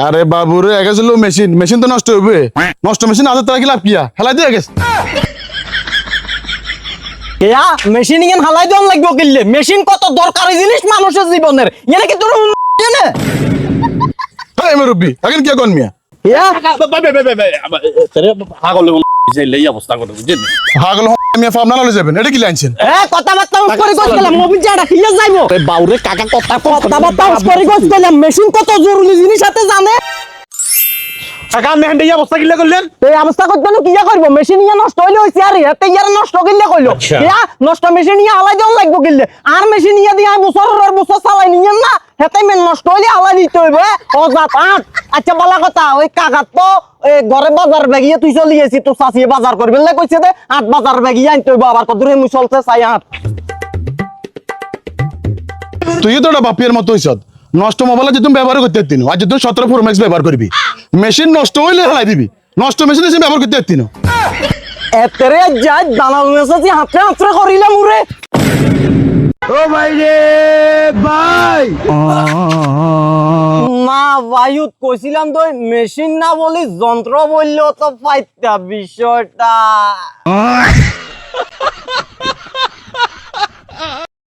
আরে বাবু রে গেছিল মেশিন। মেশিন তো নষ্ট হইবে। নষ্ট মেশিন আছে তারা কি লাভ কিয়া হেলাই দিয়ে গেছে। এয়া মেশিন ইন হালাই দন লাগবে কিনলে মেশিন কত দরকারি জিনিস মানুষের জীবনের। এনে কি তোর জানে হ্যাঁ মুরব্বী এখন কি কোন মিয়া? এয়া? হাগল ফাবনা ললে যাবেন এটা কি লাইনছেন এ উস করে গেলাম খিলে যাইবো? বাউরে কাকা কথা উস করে গেলাম মেশিন কত জরুরি জিনিস জানে? কাকা আপনি হ্যান্ডে অবস্থা কিলে করলেন? এই অবস্থা করতে কিয়া করব? মেশিন ইয়া নষ্ট হইলে হইছে আর এতে ইয়ার নষ্ট কিনলে কইলো? আচ্ছা। ইয়া নষ্ট মেশিন ইয়া হালাই দন লাগবো কিনলে আর মেশিন ইয়া দিয়া বছর আর বছর চালাই নিয়েন না? মেন নষ্ট হইলে হালাই দিতে হইব অজাত আট আচ্ছা বলা কথা ওই কাকাত তো ঘরে বাজার বেগিয়ে তুই চলি গেছি তো চাষিয়ে বাজার করবি। না কইছে দে আট বাজার বেগিয়ে আনতে হইব আবার কত মুই চলতে চাই আট। তুই তো বাপিয়ার মতো হইছত নষ্ট মোবাইল যে তুমি ব্যবহার করতে পারতিনো। আজ তুই সতেরো প্রো ম্যাক্স ব্যবহার করবি। মেশিন নষ্ট হইলে হেলাই দিবি। নষ্ট মেশিন এসে ব্যবহার করতে পারতিনো। এতেরে যাই দানা মেসাজি হাতে হাতে করিলাম উরে। ও ভাই রে ভাই। মা বায়ুত কইছিলাম তো মেশিন না বলি যন্ত্র বললেও তো পাইতা বিষয়টা।